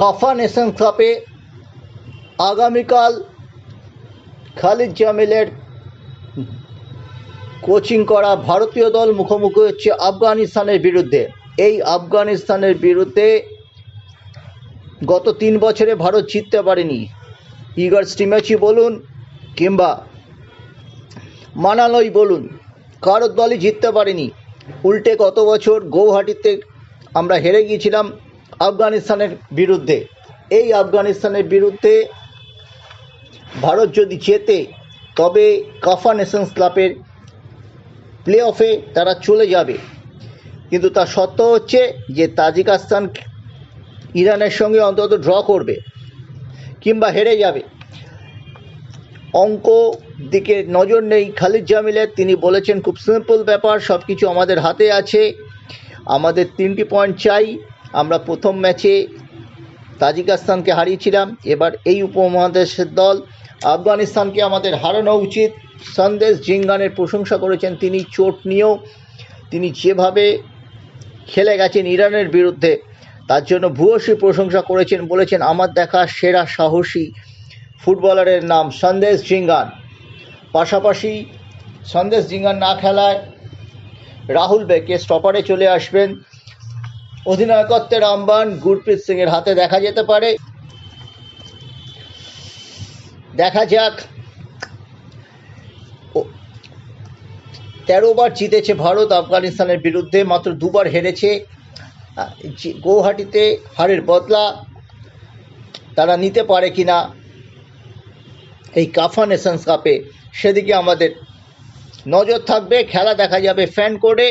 কাফা নেশন কাপে আগামীকাল খালিদ জামিলের কোচিং করা ভারতীয় দল মুখোমুখি হচ্ছে আফগানিস্তানের বিরুদ্ধে। এই আফগানিস্তানের বিরুদ্ধে গত তিন বছরে ভারত জিততে পারেনি। ইগার স্টিম্যাচি বলুন কিংবা মানালই বলুন কারোর দলই জিততে পারেনি। উল্টে গত বছর গৌহাটিতে আমরা হেরে গিয়েছিলাম। আফগানিস্তানের বিরুদ্ধে। এই আফগানিস্তানের বিরুদ্ধে ভারত যদি জেতে, তবে কাফা নেশনস ক্লাবের প্লে অফে তারা চলে যাবে। কিন্তু তার সত্য হচ্ছে যে তাজিকিস্তান ইরানের সঙ্গে অন্তত ড্র করবে কিংবা হেরে যাবে। অঙ্ক দিকে নজর নেই। খালিদ জামিলের তিনি বলেছেন, খুব সিম্পল ব্যাপার সব কিছু আমাদের হাতে আছে। আমাদের তিনটি পয়েন্ট চাই। আমরা প্রথম ম্যাচে তাজিকিস্তানকে হারিয়েছিলাম। এবার এই উপমহাদেশের দল আফগানিস্তানকে আমাদের হারানো উচিত। সন্দেশ জিঙ্গানের প্রশংসা করেছেন তিনি, চোট নিয়েও তিনি যেভাবে খেলে গেছেন ইরানের বিরুদ্ধে, তার জন্য ভূয়সী প্রশংসা করেছেন, বলেছেন, আমার দেখা সেরা সাহসী ফুটবলারের নাম সন্দেশ জিঙ্গান। পাশাপাশি সন্দেশ জিঙ্গান না খেলায় রাহুল বেকে স্টপারে চলে আসবেন। অধিনায়কত্বের আহ্বান গুরপ্রীত সিংয়ের হাতে দেখা যেতে পারে। দেখা যাক। তেরো বার জিতেছে ভারত আফগানিস্তানের বিরুদ্ধে, মাত্র দুবার হেরেছে। গৌহাটিতে হারের বদলা তারা নিতে পারে কিনা এই কাফা নেশনস কাপে, সেদিকে আমাদের নজর থাকবে। খেলা দেখা যাবে ফ্যান করে